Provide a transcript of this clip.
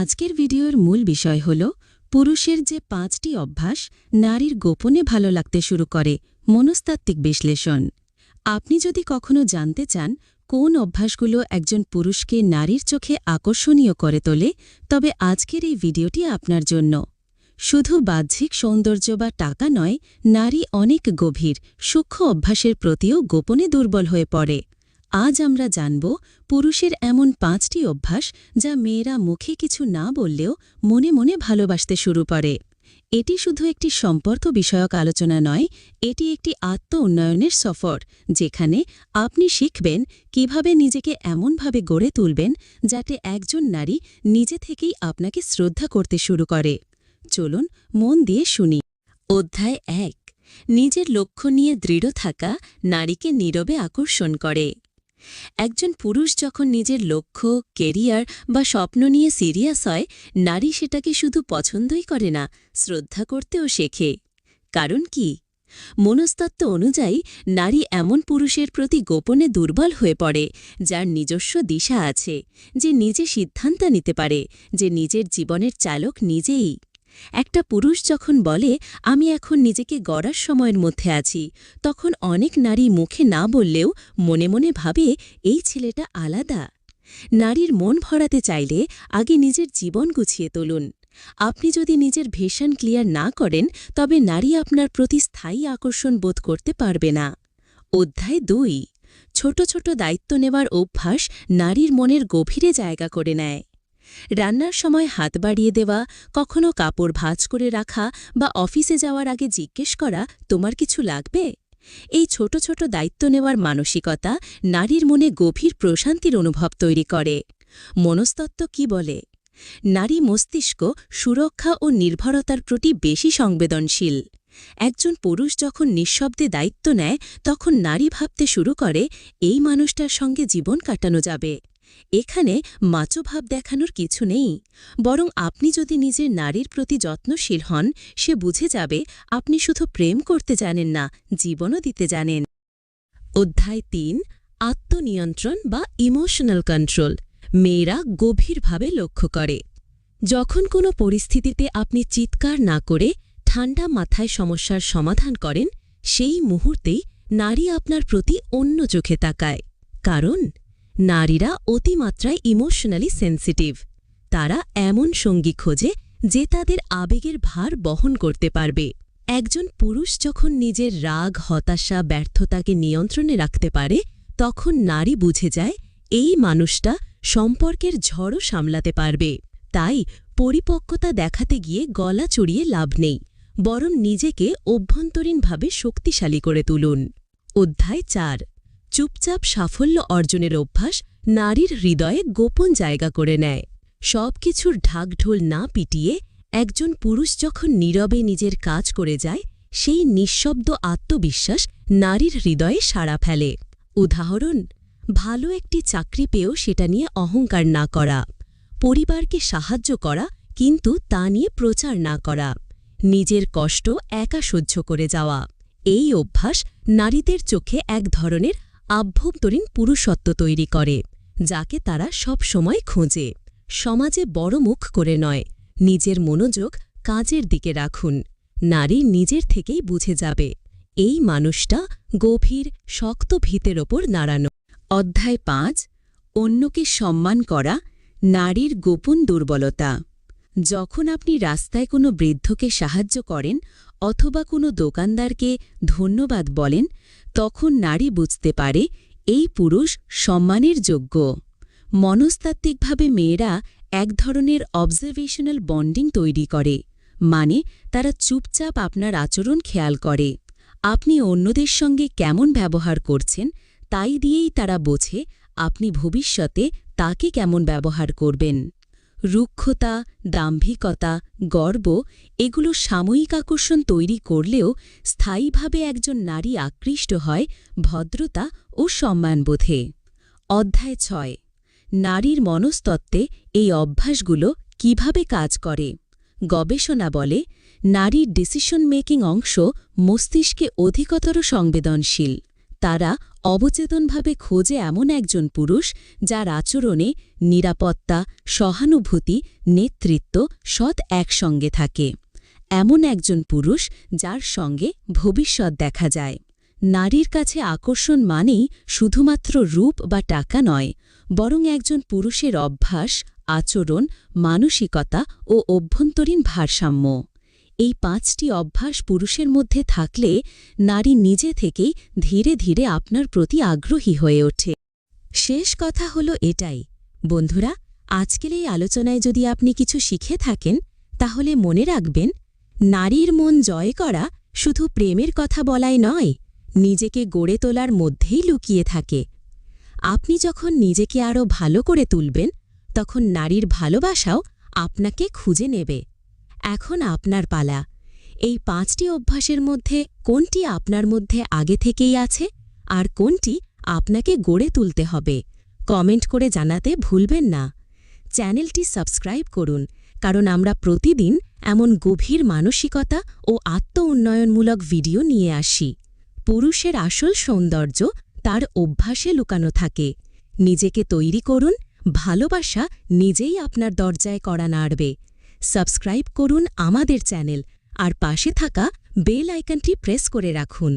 আজকের ভিডিওর মূল বিষয় হল, পুরুষের যে পাঁচটি অভ্যাস নারীর গোপনে ভালো লাগতে শুরু করে, মনস্তাত্ত্বিক বিশ্লেষণ। আপনি যদি কখনো জানতে চান কোন অভ্যাসগুলো একজন পুরুষকে নারীর চোখে আকর্ষণীয় করে তোলে, তবে আজকের এই ভিডিওটি আপনার জন্য। শুধু বাহ্যিক সৌন্দর্য বা টাকা নয়, নারী অনেক গভীর, সূক্ষ্ম অভ্যাসের প্রতিও গোপনে দুর্বল হয়ে পড়ে। আজ আমরা জানব পুরুষের এমন পাঁচটি অভ্যাস যা মেয়েরা মুখে কিছু না বললেও মনে মনে ভালোবাসতে শুরু করে। এটি শুধু একটি সম্পর্ক বিষয়ক আলোচনা নয়, এটি একটি আত্ম উন্নয়নের সফর, যেখানে আপনি শিখবেন কীভাবে নিজেকে এমনভাবে গড়ে তুলবেন যাতে একজন নারী নিজে থেকেই আপনাকে শ্রদ্ধা করতে শুরু করে। চলুন মন দিয়ে শুনি। অধ্যায় এক, নিজের লক্ষ্য নিয়ে দৃঢ় থাকা নারীকে নীরবে আকর্ষণ করে। একজন পুরুষ যখন নিজের লক্ষ্য, কেরিয়ার বা স্বপ্ন নিয়ে সিরিয়াস হয়, নারী সেটাকে শুধু পছন্দই করে না, শ্রদ্ধা করতেও শেখে। কারণ কি? মনস্তত্ত্ব অনুযায়ী, নারী এমন পুরুষের প্রতি গোপনে দুর্বল হয়ে পড়ে, যার নিজস্ব দিশা আছে, যে নিজে সিদ্ধান্ত নিতে পারে, যে নিজের জীবনের চালক নিজেই। একটা পুরুষ যখন বলে, আমি এখন নিজেকে গড়ার সময়ের মধ্যে আছি, তখন অনেক নারী মুখে না বললেও মনে মনে ভাবে, এই ছেলেটা আলাদা। নারীর মন ভরাতে চাইলে আগে নিজের জীবন গুছিয়ে তুলুন। আপনি যদি নিজের ভেশন ক্লিয়ার না করেন, তবে নারী আপনার প্রতি স্থায়ী আকর্ষণ বোধ করতে পারবে না। অধ্যায় দুই। ছোট ছোট দায়িত্ব নেওয়ার অভ্যাস নারীর মনের গভীরে জায়গা করে নেয়। রান্নার সময় হাত বাড়িয়ে দেওয়া, কখনো কাপড় ভাঁজ করে রাখা বা অফিসে যাওয়ার আগে জিজ্ঞেস করা, তোমার কিছু লাগবে? এই ছোট ছোট দায়িত্ব নেওয়ার মানসিকতা নারীর মনে গভীর প্রশান্তির অনুভব তৈরি করে। মনস্তত্ত্ব কি বলে? নারী মস্তিষ্ক সুরক্ষা ও নির্ভরতার প্রতি বেশি সংবেদনশীল। একজন পুরুষ যখন নিঃশব্দে দায়িত্ব নেয়, তখন নারী ভাবতে শুরু করে, এই মানুষটার সঙ্গে জীবন কাটানো যাবে। এখানে মাচোভাব দেখানোর কিছু নেই। বরং আপনি যদি নিজের নারীর প্রতি যত্নশীল হন, সে বুঝে যাবে আপনি শুধু প্রেম করতে জানেন না, জীবনও দিতে জানেন। অধ্যায় তিন, আত্মনিয়ন্ত্রণ বা ইমোশনাল কন্ট্রোল। মেয়েরা গভীরভাবে লক্ষ্য করে। যখন কোনো পরিস্থিতিতে আপনি চিৎকার না করে ঠান্ডা মাথায় সমস্যার সমাধান করেন, সেই মুহূর্তেই নারী আপনার প্রতি অন্য চোখে তাকায়। কারণ নারীরা অতিমাত্রায় ইমোশনালি সেন্সিটিভ তারা এমন সঙ্গী খোঁজে যে তাদের আবেগের ভার বহন করতে পারবে। একজন পুরুষ যখন নিজের রাগ, হতাশা, ব্যর্থতাকে নিয়ন্ত্রণে রাখতে পারে, তখন নারী বুঝে যায় এই মানুষটা সম্পর্কের ঝড়ও সামলাতে পারবে। তাই পরিপক্কতা দেখাতে গিয়ে গলা চড়িয়ে লাভ নেই, বরং নিজেকে অভ্যন্তরীণভাবে শক্তিশালী করে তুলুন। অধ্যায় চার। চুপচাপ সাফল্য অর্জনের অভ্যাস নারীর হৃদয়ে গোপন জায়গা করে নেয়। সব কিছুর ঢাকঢোল না পিটিয়ে একজন পুরুষ যখন নীরবে নিজের কাজ করে যায়, সেই নিঃশব্দ আত্মবিশ্বাস নারীর হৃদয়ে সাড়া ফেলে। উদাহরণ, ভালো একটি চাকরি পেয়েও সেটা নিয়ে অহংকার না করা। পরিবারকে সাহায্য করা, কিন্তু তা নিয়ে প্রচার না করা। নিজের কষ্ট একা সহ্য করে যাওয়া। এই অভ্যাস নারীদের চোখে এক ধরনের আভ্যন্তরীণ পুরুষত্ব তৈরি করে, যাকে তারা সব সময় খোঁজে। সমাজে বড় মুখ করে নয়, নিজের মনোযোগ কাজের দিকে রাখুন। নারী নিজের থেকেই বুঝে যাবে, এই মানুষটা গভীর, শক্ত ভিতের ওপর দাঁড়ানো অধ্যায় পাঁচ, অন্যকে সম্মান করা, নারীর গোপন দুর্বলতা। যখন আপনি রাস্তায় কোনো বৃদ্ধকে সাহায্য করেন অথবা কোনো দোকানদারকে ধন্যবাদ বলেন তখন নারী বুঝতে পারে এই পুরুষ সম্মানের যোগ্য। মনস্তাত্ত্বিকভাবে মেয়েরা এক ধরনের অবজারভেশনাল বন্ডিং তৈরি করে মানে তারা চুপচাপ আপনার আচরণ খেয়াল করে। আপনি অন্যদের সঙ্গে কেমন ব্যবহার করছেন, তাই দিয়েই তারা বোঝে আপনি ভবিষ্যতে তাকে কেমন ব্যবহার করবেন। রুক্ষতা, দাম্ভিকতা, গর্ব এগুলো সাময়িক আকর্ষণ তৈরি করলেও স্থায়ীভাবে একজন নারী আকৃষ্ট হয় ভদ্রতা ও সম্মানবোধে। অধ্যায় ছয়। নারীর মনস্তত্ত্বে এই অভ্যাসগুলো কীভাবে কাজ করে? গবেষণা বলে, নারীর ডিসিশন মেকিং অংশ মস্তিষ্কে অধিকতর সংবেদনশীল। তারা অবচেতনভাবে খোঁজে এমন একজন পুরুষ যার আচরণে নিরাপত্তা, সহানুভূতি, নেতৃত্ব সৎ একসঙ্গে থাকে। এমন একজন পুরুষ যার সঙ্গে ভবিষ্যৎ দেখা যায়। নারীর কাছে আকর্ষণ মানেই শুধুমাত্র রূপ বা টাকা নয়, বরং একজন পুরুষের অভ্যাস, আচরণ, মানসিকতা ও অভ্যন্তরীণ ভারসাম্য। এই পাঁচটি অভ্যাস পুরুষের মধ্যে থাকলে নারী নিজে থেকেই ধীরে ধীরে আপনার প্রতি আগ্রহী হয়ে ওঠে। শেষ কথা হল এটাই। বন্ধুরা, আজকের এই আলোচনায় যদি আপনি কিছু শিখে থাকেন, তাহলে মনে রাখবেন, নারীর মন জয় করা শুধু প্রেমের কথা বলাই নয়, নিজেকে গড়ে তোলার মধ্যেই লুকিয়ে থাকে। আপনি যখন নিজেকে আরও ভালো করে তুলবেন, তখন নারীর ভালোবাসাও আপনাকে খুঁজে নেবে। এখন আপনার পালা। এই পাঁচটি অভ্যাসের মধ্যে কোনটি আপনার মধ্যে আগে থেকেই আছে? আর কোনটি আপনাকে গড়ে তুলতে হবে? কমেন্ট করে জানাতে ভুলবেন না। চ্যানেলটি সাবস্ক্রাইব করুন, কারণ আমরা প্রতিদিন এমন গভীর মানসিকতা ও আত্ম উন্নয়নমূলক ভিডিও নিয়ে আসি। পুরুষের আসল সৌন্দর্য তার অভ্যাসে লুকানো থাকে। নিজেকে তৈরি করুন, ভালোবাসা নিজেই আপনার দরজায় করা নাড়বে। সাবস্ক্রাইব করুন আমাদের চ্যানেল আর পাশে থাকা বেল আইকনটি প্রেস করে রাখুন।